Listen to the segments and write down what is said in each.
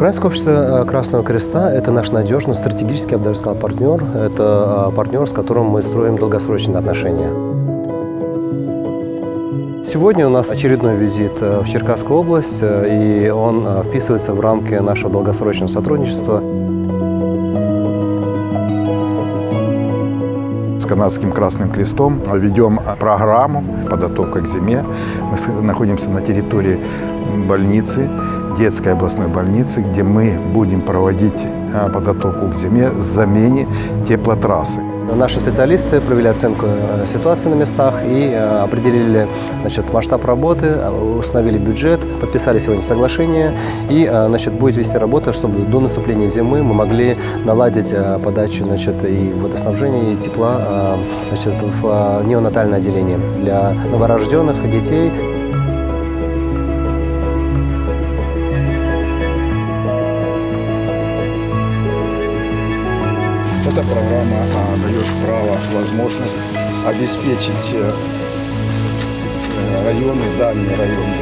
Украинское общество э, Красного Креста – это наш надежный, стратегический, я бы даже сказал, партнер. Это э, партнер, с которым мы строим долгосрочные отношения. Сегодня у нас очередной визит э, в Черкасскую область, и он вписывается в рамки нашего долгосрочного сотрудничества. С Канадским Красным Крестом ведем программу подготовка к зиме. Мы находимся на территории больницы, детской областной больницы, где мы будем проводить а, подготовку к зиме замене теплотрассы. Наши специалисты провели оценку э, ситуации на местах и э, определили значит, масштаб работы, э, установили бюджет, подписали сегодня соглашение и э, значит, будет вести работа, чтобы до наступления зимы мы могли наладить э, подачу значит, и водоснабжения, и тепла э, значит, в э, неонатальное отделение для новорожденных детей. Эта программа а, дает право, возможность обеспечить э, районы, дальние районы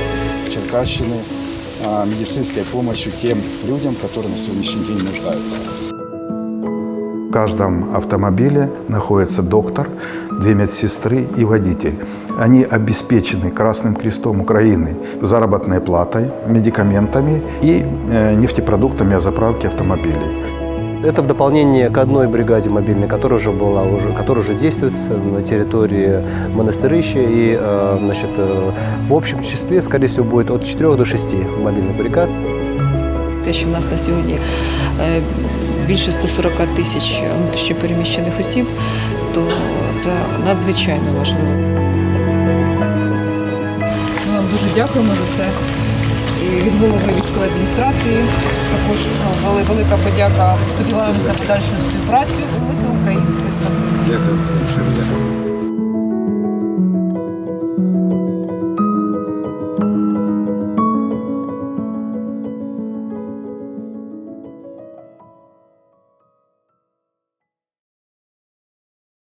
Черкащины а, медицинской помощью тем людям, которые на сегодняшний день нуждаются. В каждом автомобиле находится доктор, две медсестры и водитель. Они обеспечены Красным Крестом Украины заработной платой, медикаментами и э, нефтепродуктами о заправке автомобилей. Это в дополнение к одной бригаде мобильной, которая уже была, уже, которая уже действует на территории монастырища. И э, значит, э, в общем числе, скорее всего, будет от 4 до 6 мобильных бригад. Те, що в нас на сьогодні е, більше 140 тисяч внутрішньопереміщених осіб, то це надзвичайно важливо. Ми вам дуже дякуємо за це. І від голови військової адміністрації також ну, вели- велика подяка. Сподіваємося на подальшу співпрацю. Велике українське спасибі. Дякую.